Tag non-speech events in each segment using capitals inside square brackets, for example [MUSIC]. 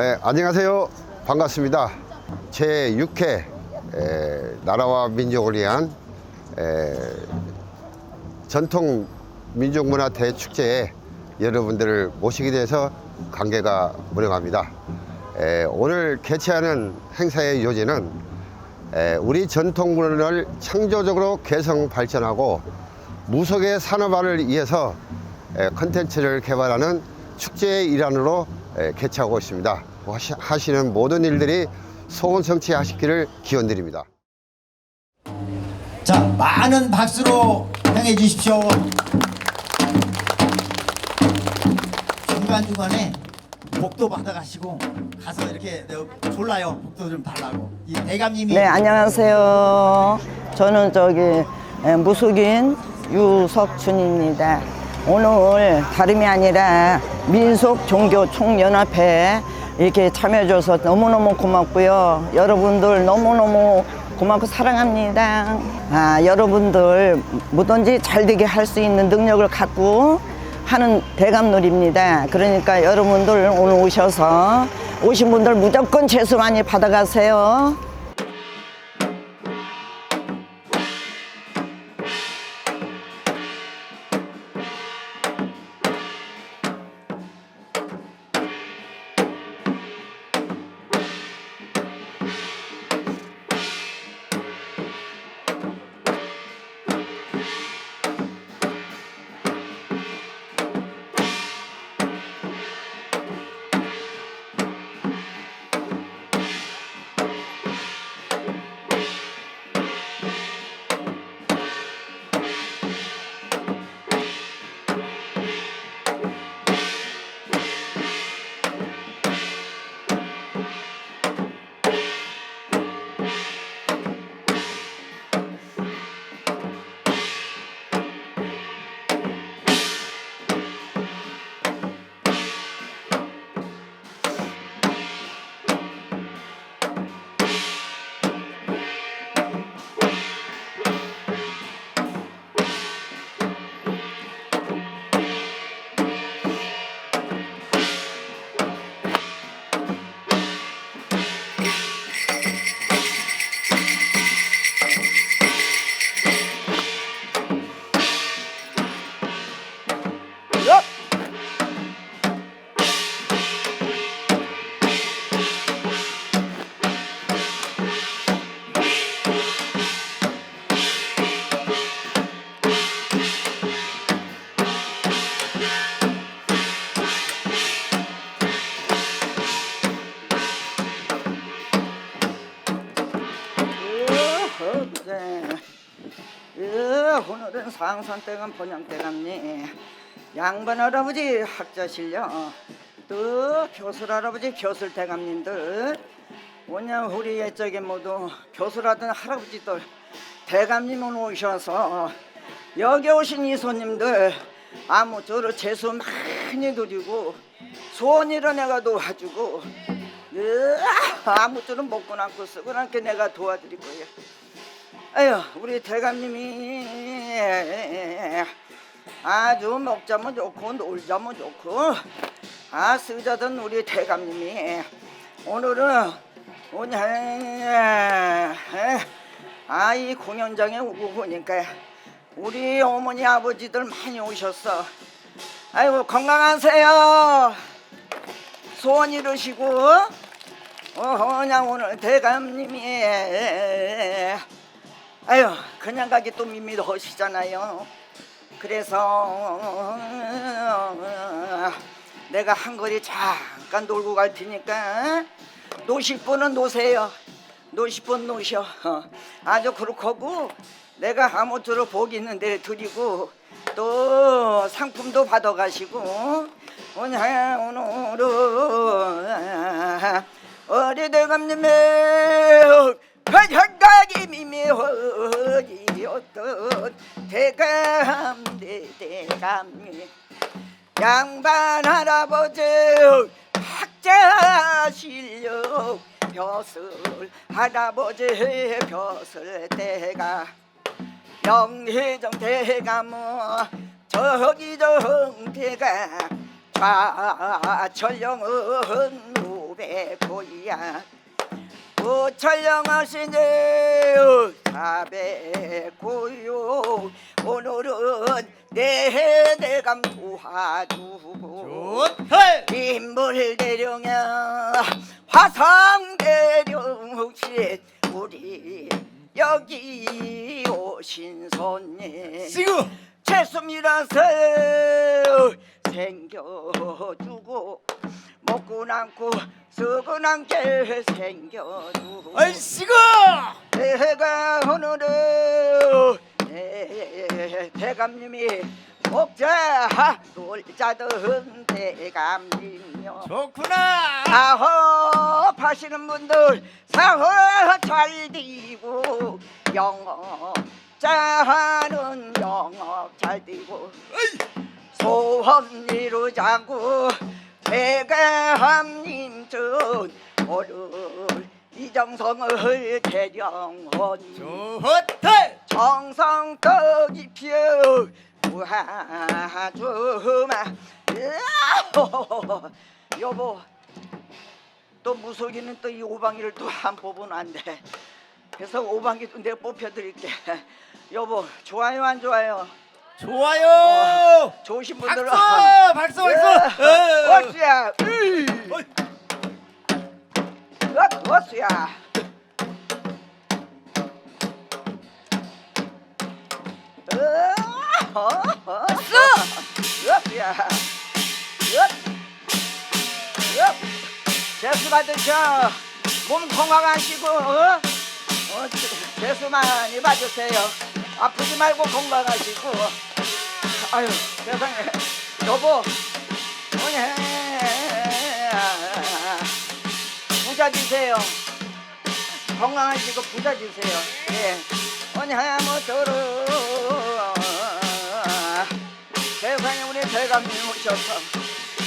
네, 안녕하세요. 반갑습니다. 제 6회 나라와 민족을 위한 에, 전통 민족문화 대축제에 여러분들을 모시게 돼서 관계가 무량합니다. 에, 오늘 개최하는 행사의 요지는 에, 우리 전통 문화를 창조적으로 개성 발전하고 무속의 산업화를 위해서 에, 컨텐츠를 개발하는 축제의 일환으로 에, 개최하고 있습니다. 하시- 하시는 모든 일들이 소원 성취하시기를 기원드립니다. 자, 많은 박수로 향해 주십시오. 중간중간에 복도 받아가시고 가서 이렇게 졸라요. 복도 좀 달라고. 이 대감님이 네, 안녕하세요. 저는 저기 에, 무속인 유석춘입니다. 오늘 다름이 아니라 민속 종교 총연합회 이렇게 참여해줘서 너무너무 고맙고요. 여러분들 너무너무 고맙고 사랑합니다. 아, 여러분들 뭐든지 잘 되게 할 수 있는 능력을 갖고 하는 대감놀입니다. 그러니까 여러분들 오늘 오셔서 오신 분들 무조건 재수 많이 받아가세요. 오늘은 상산댁은 번영대감니? 양반 할아버지 학자 실력 또 교술 할아버지 교술 대감님들. 오늘 우리 옛적에 모두 교술하던 할아버지들 대감님은 오셔서 여기 오신 이 손님들 아무쪼록 재수 많이 드리고 소원이라 내가 도와주고 예, 아무쪼록 먹고 남고 쓰고 남게 내가 도와드릴 거예요 아유 우리 대감님이 아주 먹자면 좋고 놀자면 좋고. 아 쓰자던 우리 대감님이 오늘은 오늘 아이 공연장에 오고 보니까 우리 어머니 아버지들 많이 오셨어. 아이고 건강하세요. 소원 이루시고. 어, 그냥 오늘 대감님이 아유 그냥 가기 또 밋밋하시잖아요. 그래서 내가 한 거리 잠깐 놀고 갈 테니까 노실 분은 노세요. 노실 분 노셔. 어, 아주 그렇고 내가 아무쪼록 복 있는 데 드리고 또 상품도 받아가시고 오늘 오늘은 어리대감님의 현각이 미미허리였던 대감대 대감님 양반 할아버지 학자 실력 벼슬 할아버지 벼슬 대가. 영희정 대감은 저기 정 대가. 좌철령은 사백고야 부철령하시네 사백고요. 오늘은 내 대감 도와주고. 인물 대령야 화성 대령신 우리 여기 오신 손님 지금 채숨이라서 생겨주고 먹고 남고 쓰고 남게 생겨주고 얼씨구. 내가 오늘은 내 대감님이 목자 놀자던 대감님이요 좋구나. 사업 하시는 분들 사업 잘 되고 영업 자는 영업 잘 되고 소원 이루자고 대감님 전 오늘 이정성을 대령원. 좋다. 정성떡 입혀 우하주마. 여보 또 무속이는 또 이 오방이를 또 한 뽑으면 안돼. 그래서 오방이도 내가 뽑혀드릴게. 여보 좋아요 안 좋아요 좋아요. 좋으신 분들은 박수, 박수, 박수. 어. 어수야. 어수야. 어수야. 재수 받으셔. 몸 건강하시고 어? 어, 재수 많이 받으세요 아프지 말고 건강하시고. 아유 세상에. 여보. 뭐냐. 부자 주세요. 건강하시고 부자 주세요. 예. 뭐냐 뭐저러. 세상에 우리 대감님 오셔서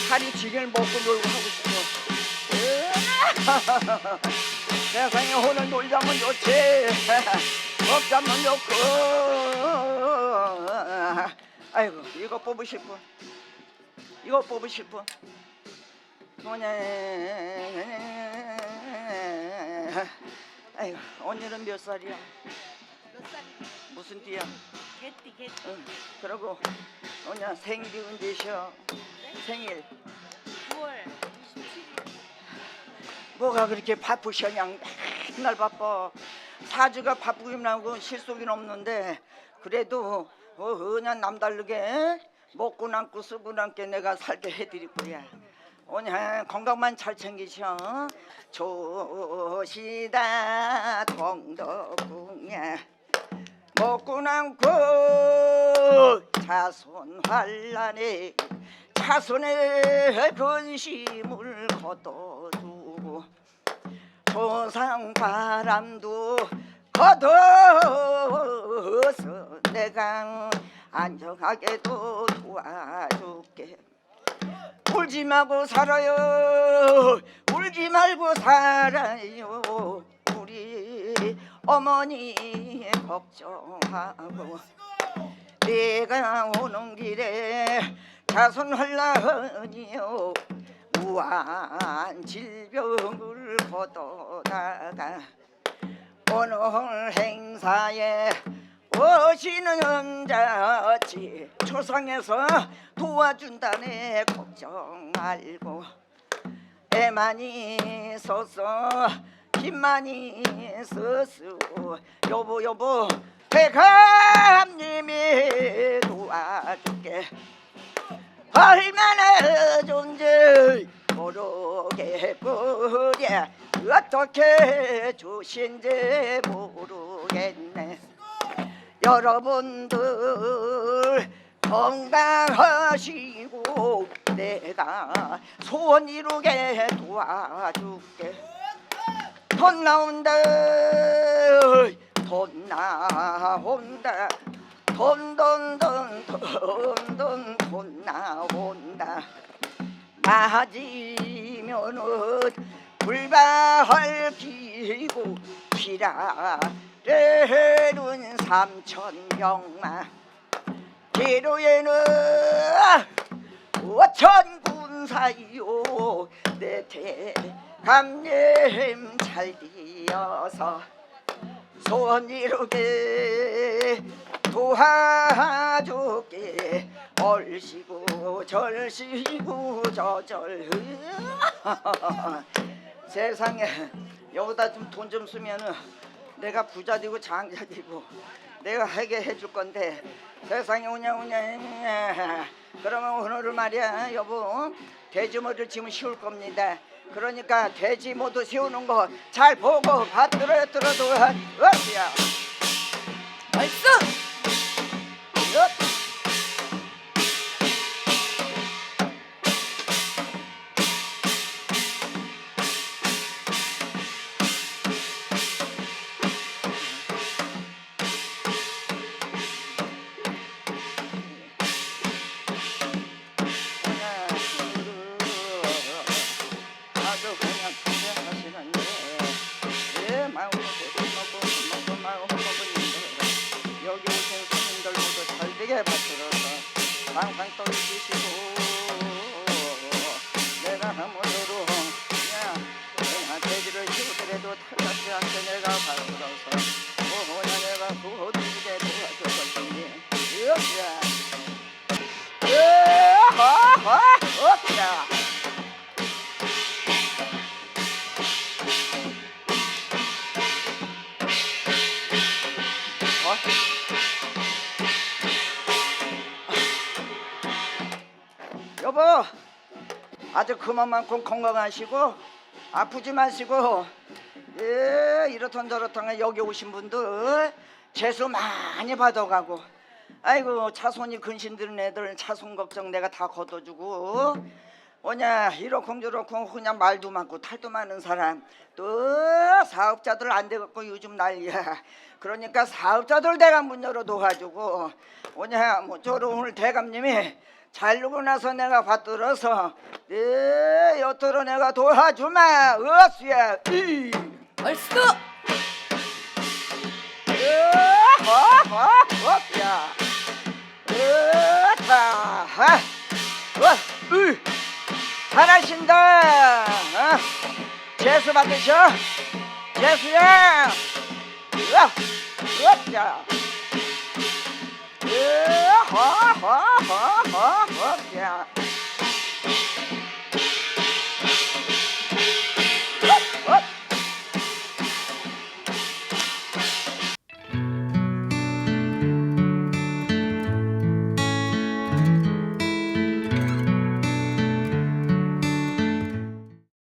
하루 종일 먹고 놀고 하고. 싶어 [LAUGHS] 세상에 오늘 놀자면 좋지 [LAUGHS] 먹자면 좋고. 아이고 이거 뽑으실 분. 이거 뽑으실 분. 뭐냐. 아이고 언니는 몇 살이야? 몇 살이? 무슨 띠야? 개띠 개띠. 응. 그러고 언니야 생일이 언제셔 생일. 9월 27일. 뭐가 그렇게 바쁘셔? 그냥 맨날 바빠 사주가 바쁘긴 하고 실속이 없는데 그래도 어, 그냥 남다르게 먹고 남고 쓰고 남게 내가 살게 해드릴 거야. 오늘 건강만 잘 챙기셔. 조시다 동덕궁야 먹고 남고 자손 환란에 자손의 근심을 걷어두고 조상 바람도 걷어서 내가 안정하게도 도와줄게. 울지 말고 살아요. 울지 말고 살아요. 우리 어머니 걱정하고 내가 오는 길에 자손 혼란이요 무한 질병을 걷어다가 오늘 행사에 오시는 자지 초상에서 도와준다네 걱정 말고. 애 많이 써서 힘 많이 써서. 여보 여보 대감님이 도와줄게. 얼마나 존재 모르겠구려. 어떻게 주신지 모르겠네. 여러분들 건강하시고 내가 소원 이루게 도와줄게. 돈 나온다 돈 나온다. 돈 돈 돈 돈 돈 돈 나온다 맞으면은 불발 피고 피라르는 삼천병마. 기로에는 오천 군사요. 내 감님 잘 되어서 소원 이루게 도와줄게. 얼씨구 절씨구 저절. 세상에 여기다 좀 돈 좀 쓰면은 내가 부자 되고 장자 되고 내가 하게 해줄 건데 세상에 오냐 오냐. 그러면 오늘은 말이야 여보 돼지모를 지면 쉬울 겁니다. 그러니까 돼지 모두 세우는 거 잘 보고 받들어 들어도 어디야? 얼쑤! 아주 그만만큼 건강하시고 아프지 마시고 예 이렇던 저렇던 여기 오신 분들 재수 많이 받아가고 아이고 차손이 근신 드는 애들 차손 걱정 내가 다 걷어주고 뭐냐 이렇쿵 저렇쿵 그냥 말도 많고 탈도 많은 사람 또 사업자들 안 돼갖고 요즘 난리야. 그러니까 사업자들 내가 문 열어 도와주고 뭐냐 뭐저로 오늘 대감님이 잘 누고 나서 내가 받들어서 네 여토로 내가 도와주마 어수야. 이. 얼쑤! 어야. 으다 어, 으, 잘하신다. 어? 재수 받으셔? 재수야. 으아, 으아,